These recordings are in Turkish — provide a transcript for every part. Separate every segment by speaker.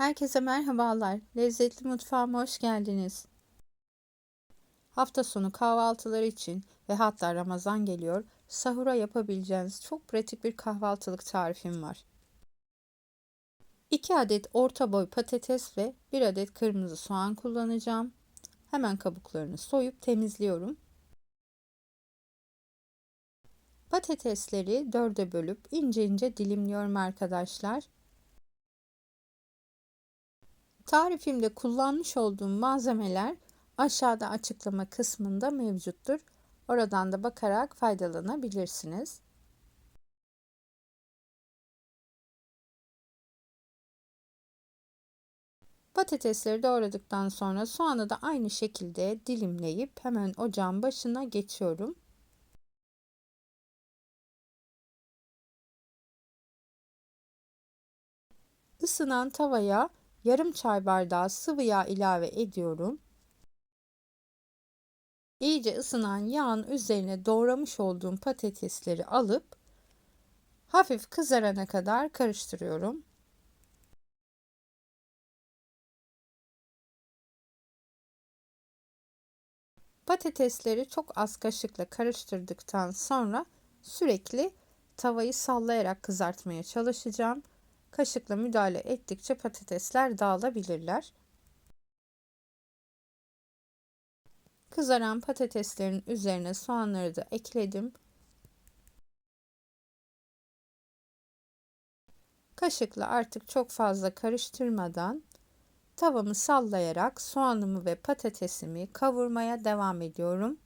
Speaker 1: Herkese merhabalar. Lezzetli mutfağıma hoş geldiniz. Hafta sonu kahvaltıları için ve hatta Ramazan geliyor, sahura yapabileceğiniz çok pratik bir kahvaltılık tarifim var. 2 adet orta boy patates ve 1 adet kırmızı soğan kullanacağım. Hemen kabuklarını soyup temizliyorum. Patatesleri dörde bölüp ince ince dilimliyorum arkadaşlar. Tarifimde kullanmış olduğum malzemeler aşağıda açıklama kısmında mevcuttur. Oradan da bakarak faydalanabilirsiniz. Patatesleri doğradıktan sonra soğanı da aynı şekilde dilimleyip hemen ocağın başına geçiyorum. Isınan tavaya yarım çay bardağı sıvı yağ ilave ediyorum. İyice ısınan yağın üzerine doğramış olduğum patatesleri alıp hafif kızarana kadar karıştırıyorum. Patatesleri çok az kaşıkla karıştırdıktan sonra sürekli tavayı sallayarak kızartmaya çalışacağım. Kaşıkla müdahale ettikçe patatesler dağılabilirler. Kızaran patateslerin üzerine soğanları da ekledim. Kaşıkla artık çok fazla karıştırmadan tavamı sallayarak soğanımı ve patatesimi kavurmaya devam ediyorum.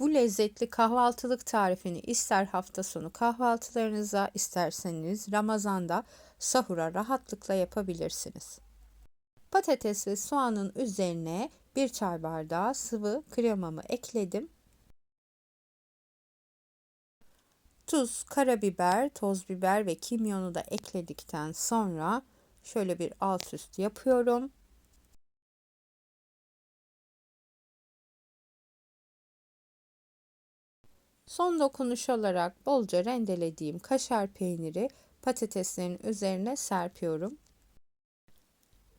Speaker 1: Bu lezzetli kahvaltılık tarifini ister hafta sonu kahvaltılarınıza isterseniz Ramazan'da sahura rahatlıkla yapabilirsiniz. Patates ve soğanın üzerine bir çay bardağı sıvı kremamı ekledim. Tuz, karabiber, toz biber ve kimyonu da ekledikten sonra şöyle bir alt üst yapıyorum. Son dokunuş olarak bolca rendelediğim kaşar peyniri patateslerin üzerine serpiyorum.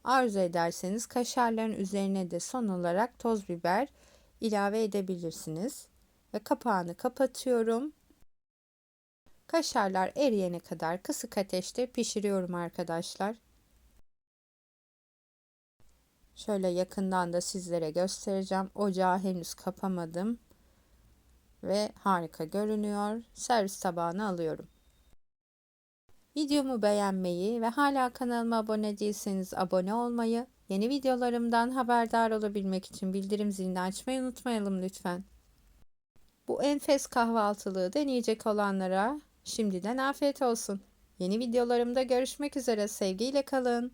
Speaker 1: Arzu ederseniz kaşarların üzerine de son olarak toz biber ilave edebilirsiniz. Ve kapağını kapatıyorum. Kaşarlar eriyene kadar kısık ateşte pişiriyorum arkadaşlar. Şöyle yakından da sizlere göstereceğim. Ocağı henüz kapamadım ve harika görünüyor. Servis tabağına alıyorum. Videomu beğenmeyi ve hala kanalıma abone değilseniz abone olmayı, yeni videolarımdan haberdar olabilmek için bildirim zilini açmayı unutmayalım lütfen. Bu enfes kahvaltılığı deneyecek olanlara şimdiden afiyet olsun. Yeni videolarımda görüşmek üzere sevgiyle kalın.